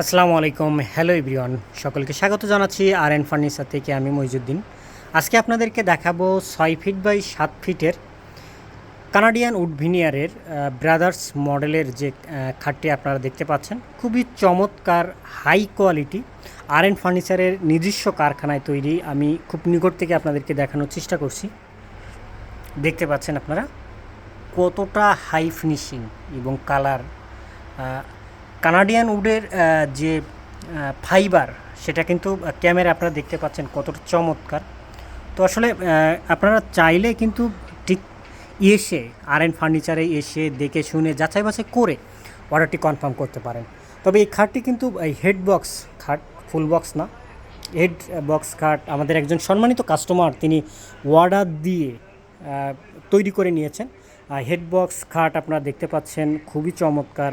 আসসালামু আলাইকুম। Hello everyone সকলকে স্বাগত জানাচ্ছি আর এন ফার্নিচার থেকে আমি মইজুদ্দিন। আজকে আপনাদেরকে দেখাবো ছয় ফিট বাই সাত ফিটের কানাডিয়ান উড ভিনিয়ারের ব্রাদার্স মডেলের যে খাটটি আপনারা দেখতে পাচ্ছেন, খুবই চমৎকার হাই কোয়ালিটি আর এন ফার্নিচারের নিজস্ব কারখানায় তৈরি। আমি খুব নিকট থেকে আপনাদেরকে দেখানোর চেষ্টা করছি। দেখতে পাচ্ছেন আপনারা কতটা হাই ফিনিশিং এবং কালার কানাডিয়ান উডের যে ফাইবার, সেটা কিন্তু ক্যামেরা আপনারা দেখতে পাচ্ছেন কতটা চমৎকার। তো আসলে আপনারা চাইলে কিন্তু ঠিক এসে আর এন ফার্নিচারে এসে দেখে শুনে যাচাই বাছাই করে অর্ডারটি কনফার্ম করতে পারেন। তবে এই খাটটি কিন্তু, এই হেড বক্স খাট ফুল বক্স না। হেড বক্স খাট আমাদের একজন সম্মানিত কাস্টমার তিনি অর্ডার দিয়ে তৈরি করে নিয়েছেন। হেড বক্স খাট আপনারা দেখতে পাচ্ছেন, খুবই চমৎকার।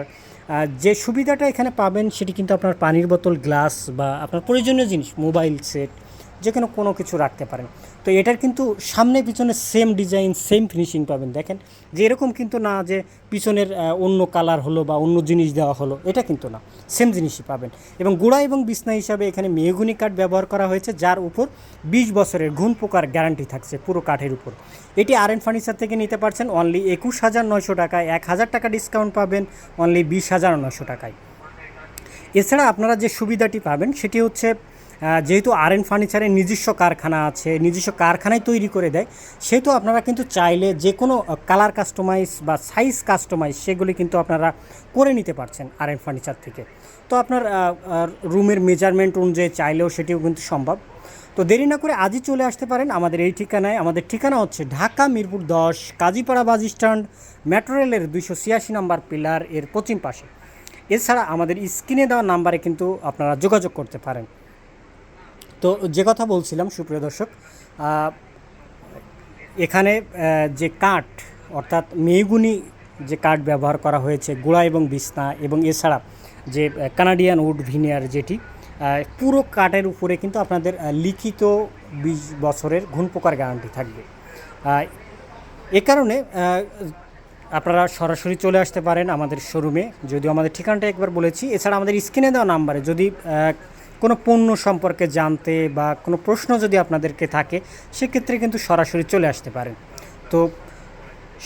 যে সুবিধাটা এখানে পাবেন, সেটি কিন্তু আপনার পানির বোতল, গ্লাস বা আপনার প্রয়োজনীয় জিনিস, মোবাইল সেট যে কোনো কোনো কিছু রাখতে পারেন। তো এটার কিন্তু সামনে পিছনে সেম ডিজাইন সেম ফিনিশিং পাবেন। দেখেন, যে এরকম কিন্তু না যে পিছনের অন্য কালার হলো বা অন্য জিনিস দেওয়া হলো, এটা কিন্তু না। সেম জিনিসই পাবেন। এবং গুঁড়া এবং বিছনা হিসাবে এখানে মেহগুনি কাঠ ব্যবহার করা হয়েছে, যার উপর বিশ বছরের ঘুণ পোকার গ্যারান্টি থাকছে পুরো কাঠের উপর। এটি আর এন ফার্নিচার থেকে নিতে পারছেন অনলি একুশ হাজার নয়শো টাকায়। এক হাজার টাকা ডিসকাউন্ট পাবেন অনলি বিশ হাজার নয়শো টাকায়। এছাড়া আপনারা যে সুবিধাটি পাবেন, সেটি হচ্ছে যেহেতু আর এন ফার্নিচারের নিজস্ব কারখানা আছে, নিজস্ব কারখানায় তৈরি করে দেয়, সেহেতু আপনারা কিন্তু চাইলে যে কোনো কালার কাস্টমাইজ বা সাইজ কাস্টমাইজ সেগুলি কিন্তু আপনারা করে নিতে পারছেন আর এন ফার্নিচার থেকে। তো আপনার রুমের মেজারমেন্ট অনুযায়ী চাইলেও সেটিও কিন্তু সম্ভব। তো দেরি না করে আজই চলে আসতে পারেন আমাদের এই ঠিকানায়। আমাদের ঠিকানা হচ্ছে ঢাকা মিরপুর দশ, কাজীপাড়া বাস স্ট্যান্ড, মেট্রো রেলের দুইশো ছিয়াশি নম্বর পিলার এর পশ্চিম পাশে। এছাড়া আমাদের স্ক্রিনে দেওয়া নাম্বারে কিন্তু আপনারা যোগাযোগ করতে পারেন। তো যে কথা বলছিলাম, সুপ্রিয় দর্শক এখানে যে কাঠ, অর্থাৎ মেগুনি যে কাঠ ব্যবহার করা হয়েছে, গুঁড়া এবং বিছনা এবং এছাড়া যে কানাডিয়ান উড ভিনিয়ার যেটি পুরো কাঠের উপরে কিন্তু আপনাদের লিখিত বিশ বছরের ঘুণ পোকার গ্যারান্টি থাকবে এ কারণে আপনারা সরাসরি চলে আসতে পারেন আমাদের শোরুমে যদিও আমাদের ঠিকানাটা একবার বলেছি, এছাড়া আমাদের স্ক্রিনে দেওয়া নাম্বারে যদি কোনো পণ্য সম্পর্কে জানতে বা কোনো প্রশ্ন যদি আপনাদেরকে থাকে, সেক্ষেত্রে কিন্তু সরাসরি চলে আসতে পারেন। তো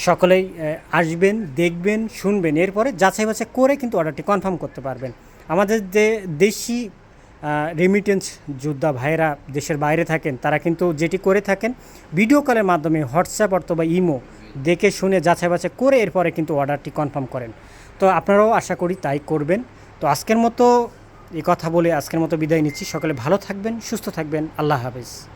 সকলেই আসবেন, দেখবেন, শুনবেন, এরপরে যাচাই বাছাই করে কিন্তু অর্ডারটি কনফার্ম করতে পারবেন। আমাদের যে দেশি রেমিটেন্স যোদ্ধা ভাইরা দেশের বাইরে থাকেন, তারা কিন্তু যেটি করে থাকেন ভিডিও কলের মাধ্যমে হোয়াটসঅ্যাপ অথবা ইমো দেখে শুনে যাচাই বাছাই করে এরপরে কিন্তু অর্ডারটি কনফার্ম করেন। তো আপনারাও আশা করি তাই করবেন। তো আজকের মতো এই কথা বলে আজকের মতো বিদায় নিচ্ছি। সকলে ভালো থাকবেন সুস্থ থাকবেন। আল্লাহ হাফেজ।